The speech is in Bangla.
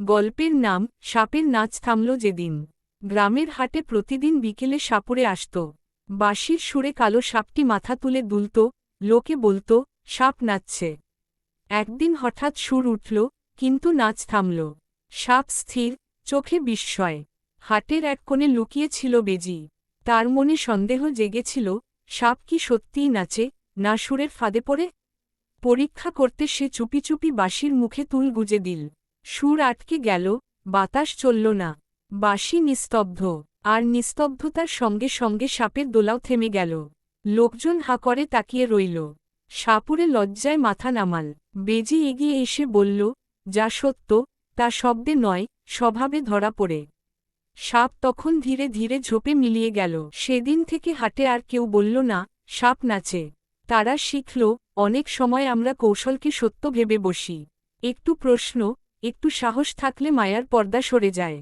গল্পের নাম সাপের নাচ থামল যেদিন। গ্রামের হাটে প্রতিদিন বিকেলে সাপুরে আসত। বাঁশির সুরে কালো সাপটি মাথা তুলে দুলত, লোকে বলত, সাপ নাচছে। একদিন হঠাৎ সুর উঠল, কিন্তু নাচ থামল। সাপ স্থির, চোখে বিস্ময়। হাটের এক কোণে লুকিয়ে ছিল বেজি। তার মনে সন্দেহ জেগেছিল, সাপ কি সত্যিই নাচে, না সুরের ফাঁদে পড়ে? পরীক্ষা করতে সে চুপি চুপি বাঁশির মুখে তুল গুজে দিল। সুর আটকে গেল, বাতাস চলল না। বাঁশি নিস্তব্ধ, আর নিস্তব্ধতার সঙ্গে সঙ্গে সাপের দোলাও থেমে গেল। লোকজন হা করে তাকিয়ে রইল। সাপুরে লজ্জায় মাথা নামাল। বেজি এগিয়ে এসে বলল, যা সত্য, তা শব্দে নয়, স্বভাবে ধরা পড়ে। সাপ তখন ধীরে ধীরে ঝোপে মিলিয়ে গেল। সেদিন থেকে হাটে আর কেউ বলল না, সাপ নাচে। তারা শিখল, অনেক সময় আমরা কৌশলকে সত্য ভেবে বসি। একটু প্রশ্ন একটু সাহস থাকলে মায়ার পর্দা সরে যায়।